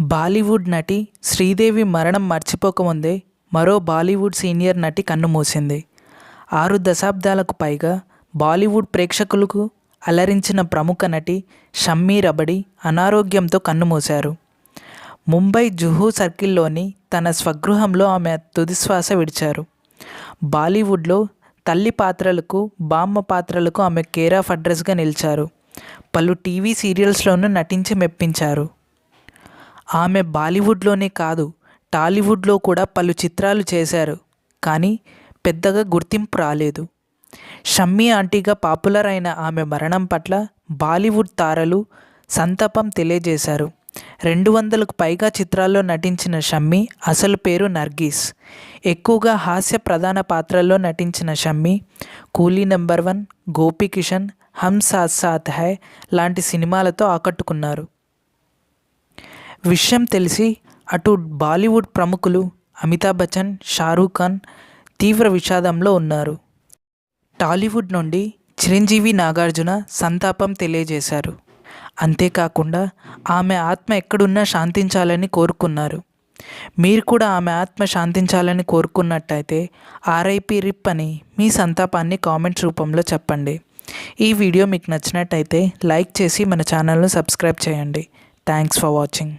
బాలీవుడ్ నటి శ్రీదేవి మరణం మర్చిపోకముందే మరో బాలీవుడ్ సీనియర్ నటి కన్నుమూసింది ఆరు దశాబ్దాలకు పైగా బాలీవుడ్ ప్రేక్షకులకు అలరించిన ప్రముఖ నటి షమ్మీ రబడి అనారోగ్యంతో కన్నుమూశారు ముంబై జుహూ సర్కిల్లోని తన స్వగృహంలో ఆమె తుదిశ్వాస విడిచారు. బాలీవుడ్లో తల్లి పాత్రలకు బామ్మ పాత్రలకు ఆమె కేర్ ఆఫ్ అడ్రస్గా నిలిచారు. పలు టీవీ సీరియల్స్లోనూ నటించి మెప్పించారు. ఆమె బాలీవుడ్లోనే కాదు టాలీవుడ్లో కూడా పలు చిత్రాలు చేశారు. కానీ పెద్దగా గుర్తింపు రాలేదు. షమ్మీ ఆంటీగా పాపులర్ అయిన ఆమె మరణం పట్ల బాలీవుడ్ తారలు సంతాపం తెలియజేశారు. రెండు వందలకు పైగా చిత్రాల్లో నటించిన షమ్మి అసలు పేరు నర్గీస్. ఎక్కువగా హాస్య ప్రధాన పాత్రల్లో నటించిన షమ్మి కూలీ నెంబర్ వన్ గోపి కిషన్ హమ్ సాత్ సాత్ హై లాంటి సినిమాలతో ఆకట్టుకున్నారు. విషయం తెలిసి అటు బాలీవుడ్ ప్రముఖులు అమితాబ్ బచ్చన్ షారూఖ్ ఖాన్ తీవ్ర విషాదంలో ఉన్నారు. టాలీవుడ్ నుండి చిరంజీవి నాగార్జున సంతాపం తెలియజేశారు. అంతేకాకుండా ఆమె ఆత్మ ఎక్కడున్నా శాంతించాలని కోరుకున్నారు. మీరు కూడా ఆమె ఆత్మ శాంతించాలని కోరుకున్నట్టయితే ఆర్ఐపి రిప్ అని మీ సంతాపాన్ని కామెంట్స్ రూపంలో చెప్పండి. ఈ వీడియో మీకు నచ్చినట్టయితే లైక్ చేసి మన ఛానల్ను సబ్స్క్రైబ్ చేయండి. Thanks for watching.